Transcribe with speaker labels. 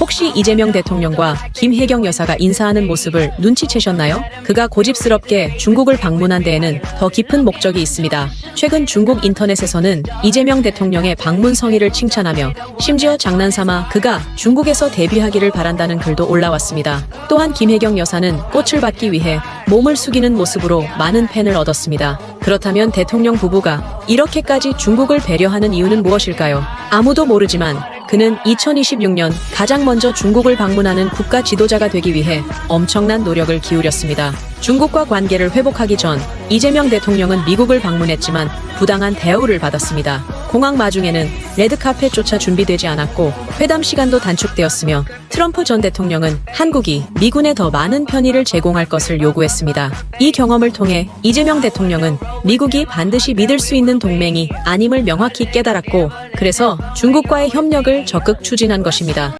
Speaker 1: 혹시 이재명 대통령과 김혜경 여사가 인사하는 모습을 눈치채셨나요? 그가 고집스럽게 중국을 방문한 데에는 더 깊은 목적이 있습니다. 최근 중국 인터넷에서는 이재명 대통령의 방문 성의를 칭찬하며 심지어 장난삼아 그가 중국에서 데뷔하기를 바란다는 글도 올라왔습니다. 또한 김혜경 여사는 꽃을 받기 위해 몸을 숙이는 모습으로 많은 팬을 얻었습니다. 그렇다면 대통령 부부가 이렇게까지 중국을 배려하는 이유는 무엇일까요? 아무도 모르지만 그는 2026년 가장 먼저 중국을 방문하는 국가 지도자가 되기 위해 엄청난 노력을 기울였습니다. 중국과 관계를 회복하기 전 이재명 대통령은 미국을 방문했지만 부당한 대우를 받았습니다. 공항 마중에는 레드카펫조차 준비되지 않았고 회담 시간도 단축되었으며 트럼프 전 대통령은 한국이 미군에 더 많은 편의를 제공할 것을 요구했습니다. 이 경험을 통해 이재명 대통령은 미국이 반드시 믿을 수 있는 동맹이 아님을 명확히 깨달았고 그래서 중국과의 협력을 적극 추진한 것입니다.